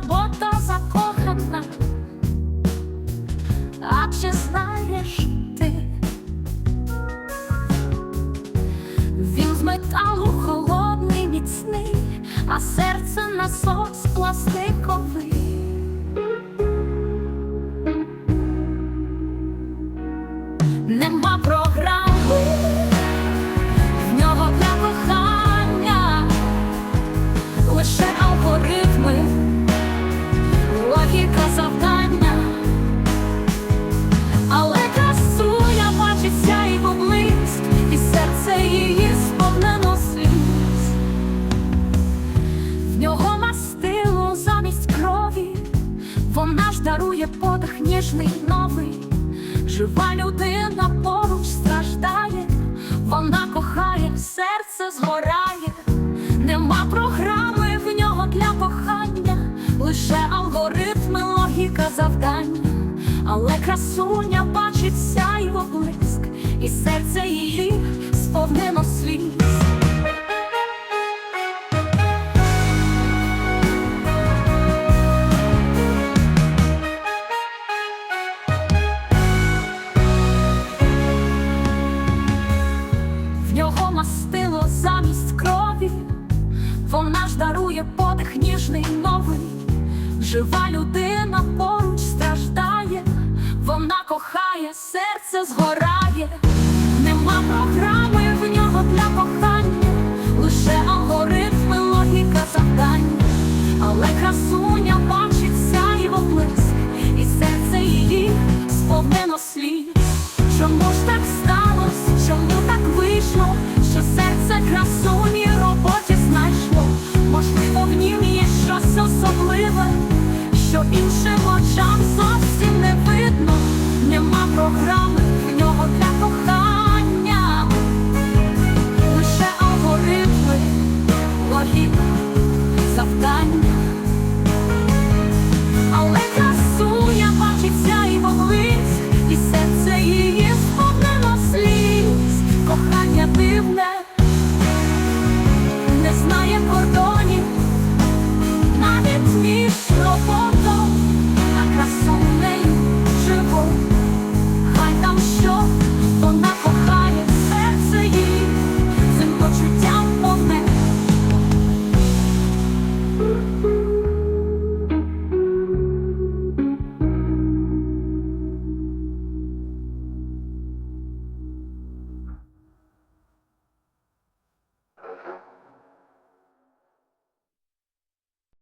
робота закохана. А чи знаєш ти? Він з металу холодний, міцний, а серце насос пластиковий. Дарує подих ніжний новий. Жива людина поруч страждає, вона кохає, серце згорає, нема програми в нього для кохання, лише алгоритми, логіка завдання, але красуня бачить сяйво блиск, і серце її сповнено сліз. наш дарує подих ніжний новий, жива людина поруч страждає, вона кохає, серце згорає, нема програми в нього для кохання, лише алгоритми, логіка завдання, але красуня бачиться і блиск, і серце її сповнено слід. Чому ж так сталося? Чому так вийшло? Що серце красу? програми в нього для кохання, лише алгоритми, логіка завдання.